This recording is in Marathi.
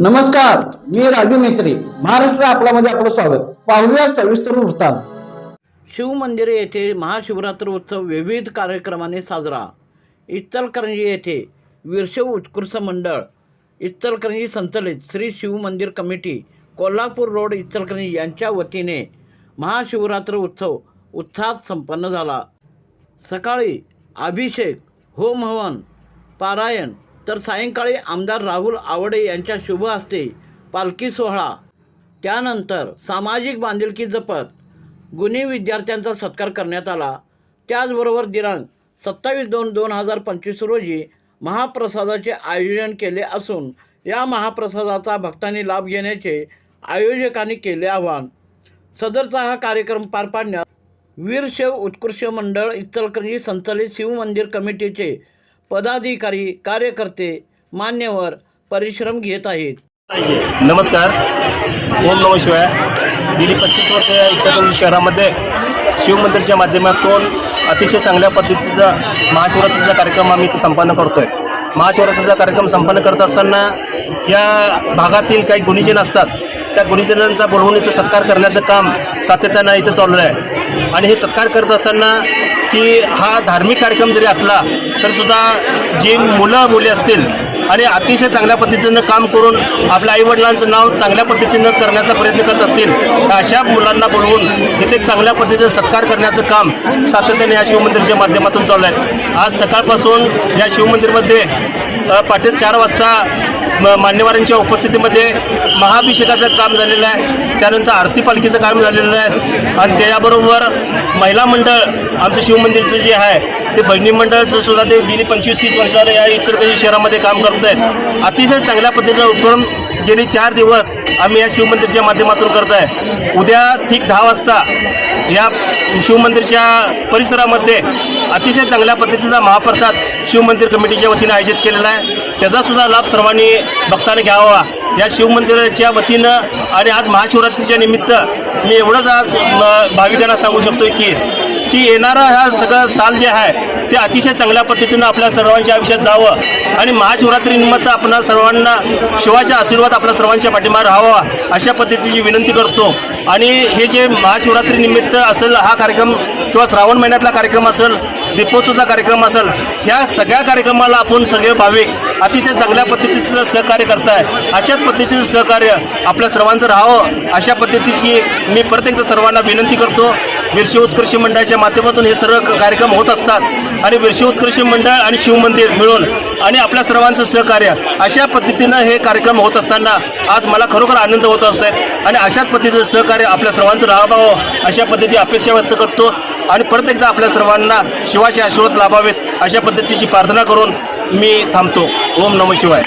नमस्कार मी राजू मेत्री महाराष्ट्र आपल्यामध्ये आपलं स्वागत. पाहूया सविस्तर वृत्तांत. शिवमंदिर येथे महाशिवरात्र उत्सव विविध कार्यक्रमाने साजरा. इचलकरंजी येथे विरशव उत्कृष्ट मंडळ इचलकरंजी संचलित श्री शिवमंदिर कमिटी कोल्हापूर रोड इचलकरंजी यांच्या वतीने महाशिवरात्र उत्सव उत्साहात संपन्न झाला. सकाळी अभिषेक होम हवन पारायण तर सायंकाळी आमदार राहुल आवडे यांच्या शुभ हस्ते पालखी सोहळा. त्यानंतर सामाजिक बांधिलकी जपत गुणी विद्यार्थ्यांचा सत्कार करण्यात आला. त्याचबरोबर दिनांक सत्तावीस दोन दोन हजार पंचवीस रोजी महाप्रसादाचे आयोजन केले असून या महाप्रसादाचा भक्तांनी लाभ घेण्याचे आयोजकांनी केले आवाहन. सदरचा हा कार्यक्रम पार पाडण्यात वीरशैव उत्कृष्ट मंडळ इचलकरंजी संचलित शिवमंदिर कमिटीचे पदाधिकारी कार्यकर्ते मान्यवर परिश्रम घेत आहेत. नमस्कार. ओम नम शिवाय. गेली पस्तीस वर्ष या इच्छापूर शहरामध्ये शिवमंदिरच्या माध्यमातून अतिशय चांगल्या पद्धतीचा महाशिवरात्रीचा कार्यक्रम आम्ही इथे संपन्न करतोय. महाशिवरात्रीचा कार्यक्रम संपन्न करत असताना या भागातील काही गुणीजन असतात त्या गुरुजनांचा बोलवणीचा इथं सत्कार करण्याचं काम सातत्यानं इथं चाललं आहे. आणि हे सत्कार करत असताना की हा धार्मिक कार्यक्रम जरी असला तरीसुद्धा जी मुलं मुली असतील आणि अतिशय चांगल्या पद्धतीनं काम करून आपल्या आईवडिलांचं नाव चांगल्या पद्धतीनं करण्याचा प्रयत्न करत असतील अशा मुलांना बोलवून इथे चांगल्या पद्धतीनं सत्कार करण्याचं काम सातत्याने या शिवमंदिरच्या माध्यमातून चालू आहे. आज सकाळपासून या शिवमंदिरमध्ये अ, पहाटे चार वाजता म- मान्यवरांच्या उपस्थितीमध्ये महाअभिषेकाचं काम झालेलं आहे. त्यानंतर आरती पालखीचं काम झालेलं आहे. आणि त्याबरोबर महिला मंडळ आमचं शिवमंदिरचं जे आहे ते बहिणी मंडळाचं सुद्धा ते गेली पंचवीस तीस वर्षाने या इचलकरंजी शहरामध्ये काम करत आहेत. अतिशय चांगल्या पद्धतीचा उपक्रम गेले चार दिवस आम्ही या शिवमंदिरच्या माध्यमातून करत आहे. उद्या ठीक दहा वाजता या शिवमंदिरच्या परिसरामध्ये अतिशय चांगल्या पद्धतीचा महाप्रसाद शिवमंदिर कमिटीच्या वतीने आयोजित केलेला आहे. त्याचा सुद्धा लाभ सर्वांनी भक्तांनी घ्यावा. या शिवमंदिराच्या वतीनं आणि आज महाशिवरात्रीच्या निमित्त मी एवढंच आज म, भाविकांना सांगू शकतो की की येणारा हा सगळं साल जे आहे ते अतिशय चांगल्या पद्धतीनं आपल्या सर्वांच्या आयुष्यात जावं आणि महाशिवरात्रीनिमित्त आपण सर्वांना शिवाचा आशीर्वाद आपल्या सर्वांच्या पाठिंबा राहावा अशा पद्धतीची विनंती करतो. आणि हे जे महाशिवरात्रीनिमित्त असेल हा कार्यक्रम किंवा श्रावण महिन्यातला कार्यक्रम असेल दीपोत्सवचा कार्यक्रम असेल ह्या सगळ्या कार्यक्रमाला आपण सगळे भाविक अतिशय चांगल्या पद्धतीचं सहकार्य करताय. अशाच पद्धतीचं सहकार्य आपल्या सर्वांचं राहावं अशा पद्धतीची मी प्रत्येक सर्वांना विनंती करतो. विरशी उत्कर्ष मंडळाच्या माध्यमातून हे सर्व कार्यक्रम होत असतात आणि विरशी उत्कर्ष मंडळ आणि शिवमंदिर मिळून आणि आपल्या सर्वांचं सहकार्य अशा पद्धतीनं हे कार्यक्रम होत असताना आज मला खरोखर आनंद होत असत आणि अशाच पद्धतीचं सहकार्य आपल्या सर्वांचं राहावं अशा पद्धतीची अपेक्षा व्यक्त करतो. आणि परत एकदा आपल्या सर्वांना शिवाचे आशीर्वाद लाभावेत अशा पद्धतीची प्रार्थना करून मी थांबतो. ओम नम शिवाय.